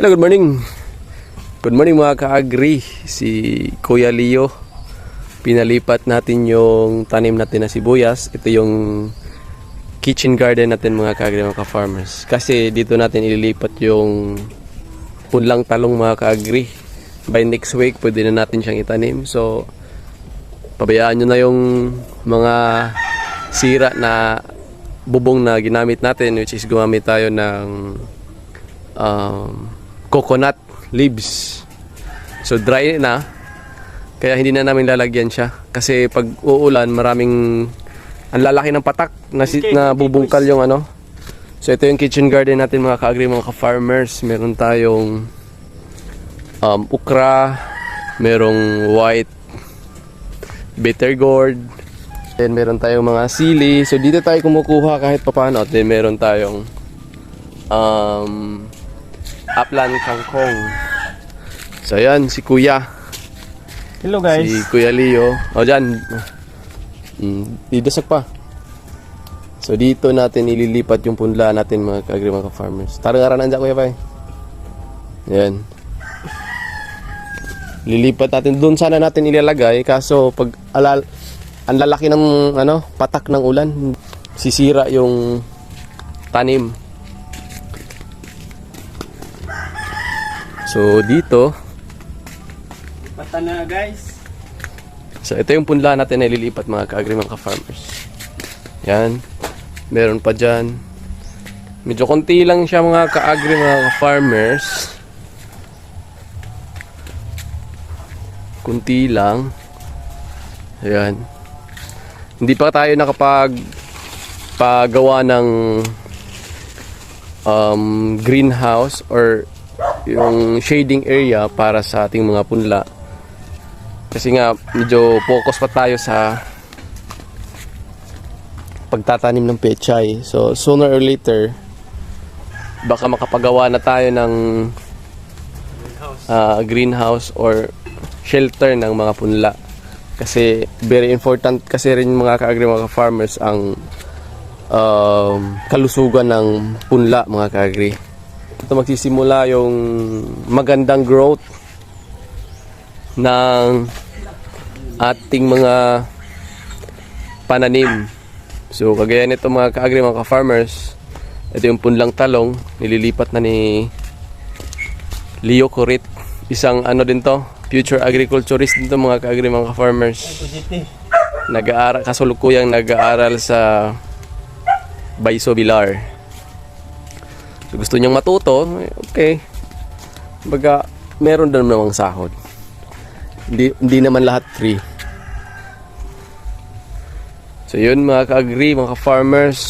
Hello, good morning. Good morning mga ka-agri. Si Kuya Leo. Pinalipat natin yung tanim natin na sibuyas. Ito yung kitchen garden natin mga ka-agri, mga ka-farmers. Kasi dito natin ililipat yung punlang talong mga ka-agri. By next week, pwede na natin siyang itanim. So, pabayaan nyo na yung mga sira na bubong na ginamit natin which is gumamit tayo ng um, coconut leaves. So dry na. Kaya hindi na namin lalagyan siya. Kasi pag uulan, maraming ang lalaki ng patak na, si, na bubungkal yung ano. So ito yung kitchen garden natin mga ka-agri, mga ka-farmers. Meron tayong um, ukra, merong white bitter gourd, then meron tayong mga sili. So dito tayo kumukuha kahit papaano. Then meron tayong um, upland kangkong. So ayan, si Kuya. Hello guys. Si Kuya Leo. O dyan. Mm, didasag pa. So dito natin ililipat yung punla natin mga ka-agri mga ka-farmers. Tarang-aranan dyan Kuya Pai. Yan. Lilipat natin doon sana natin ilalagay kaso pag alal ang lalaki ng ano patak ng ulan sisira yung tanim. So dito Pata na guys. So ito yung punla natin na ililipat mga ka-agri mga ka-farmers. Yan. Meron pa dyan. Medyo konti lang siya mga ka-agri mga ka-farmers. Kunti lang. Ayan. Hindi pa tayo nakapag pagawa ng um, greenhouse or yung shading area para sa ating mga punla. Kasi nga, medyo focus pa tayo sa pagtatanim ng pechay. So, sooner or later, baka makapagawa na tayo ng ah, greenhouse or shelter ng mga punla. Kasi very important kasi rin mga ka-agri mga farmers ang um, kalusugan ng punla mga ka-agri. Ito magsisimula yung magandang growth ng ating mga pananim. So, kagaya nito mga ka-agri, mga ka-farmers, ito yung punlang talong, nililipat na ni Leo Corit. Isang ano din to, future agriculturist din to mga ka-agri, mga ka-farmers. Nag-aaral, kasulukuyang nag-aaral sa Baiso Bilar. So, gusto niyang matuto, okay. Baga, meron din namang sahod. Hindi, hindi naman lahat free. So yun mga ka-agri, mga ka-farmers.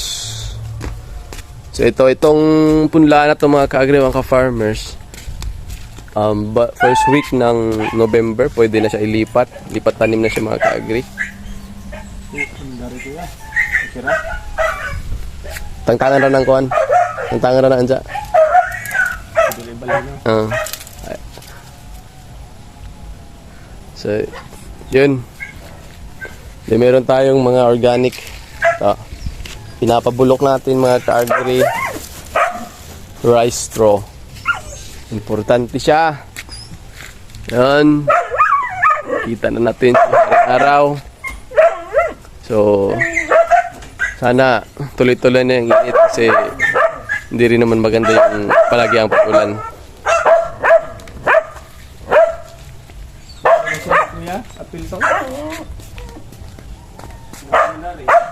So ito, itong punla na to mga ka-agri, mga ka-farmers. Um, first week ng November, pwede na siya ilipat. Lipat tanim na siya mga. Kira. Tangtangan ra ng kuan. Tangtangan ra na anja. Na. Ah. so, yun. Then, meron tayong mga organic. Ito. Pinapabulok natin mga ka-agri. Rice straw. Importante siya. Yan. Kita na natin sa araw. So, sana tuloy-tuloy na yung init kasi hindi rin naman maganda yung palagi ang pag-ulan. Kuya, apil to. Dari.